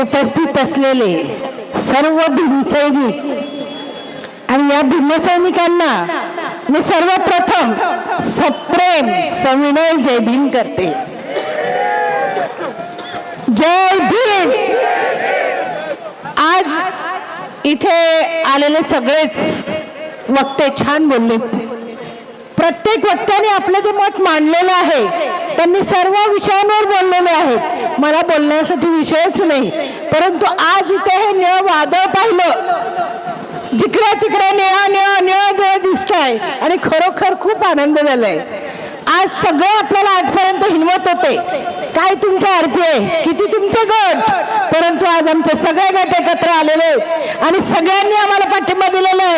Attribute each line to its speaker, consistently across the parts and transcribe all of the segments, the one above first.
Speaker 1: उपस्थित असलेले सर्व भीमसैनिक. आणि या भीमसैनिकांना मी सर्वप्रथम सप्रेम सविनय जय भीम करते. जय भीम! आज इथे आलेले सगळेच वक्ते छान बोलले. प्रत्येक वक्त्याने आपलं जे मत मांडलेलं आहे त्यांनी सर्व विषयांवर बोललेले आहेत. मला बोलण्यासाठी विषयच नाही. परंतु आज इथे हे निळ वादळ पाहिलं. जिकडे तिकडे निळा निळा निळा जळ दिसत आहे आणि खरोखर खूप आनंद झालाय. आज सगळे आपल्याला आजपर्यंत हिनवत होते. काय तुमच्या अर्थ आहे? किती तुमचे गट? परंतु आज आमचे सगळे गट एकत्र आलेले आणि सगळ्यांनी आम्हाला पाठिंबा दिलेला आहे.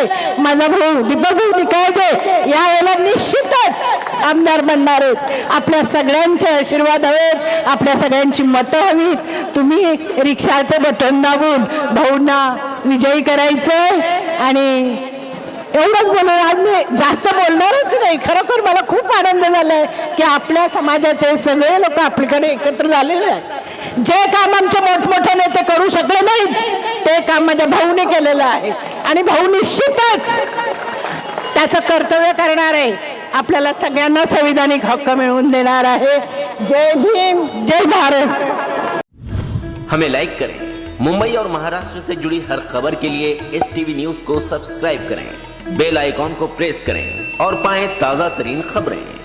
Speaker 1: माझा भाऊ दीपक भाऊ निकाळजे यावेळेला निश्चितच आमदार बनणार आहेत. आपल्या सगळ्यांचे आशीर्वाद हवेत. आपल्या सगळ्यांची मतं हवीत. तुम्ही रिक्षाचं बटन दाबून भाऊंना विजयी करायचंय आणि एवढंच बोलणार. आज मी जास्त बोलणारच नाही. खरोखर मला खूप आनंद झालाय की आपल्या समाजाचे सगळे लोक आपल्याकडे एकत्र झालेले आहेत. जे काम आमचे मोठमोठे नेते करू शकले नाहीत माझ्या भाऊने केलेलं आहे. आणि भाऊ निश्चितच त्याचं कर्तव्य करणार आहे. आपल्याला सगळ्यांना संविधानिक हक्क मिळवून देणार आहे. जय भीम जय भारत.
Speaker 2: हमें लाइक करें. मुंबई और महाराष्ट्र से जुड़ी हर खबर के लिए एस टीवी न्यूज को सब्सक्राइब करें. बेल आइकॉन को प्रेस करें और पाएं ताजा तरीन खबरें.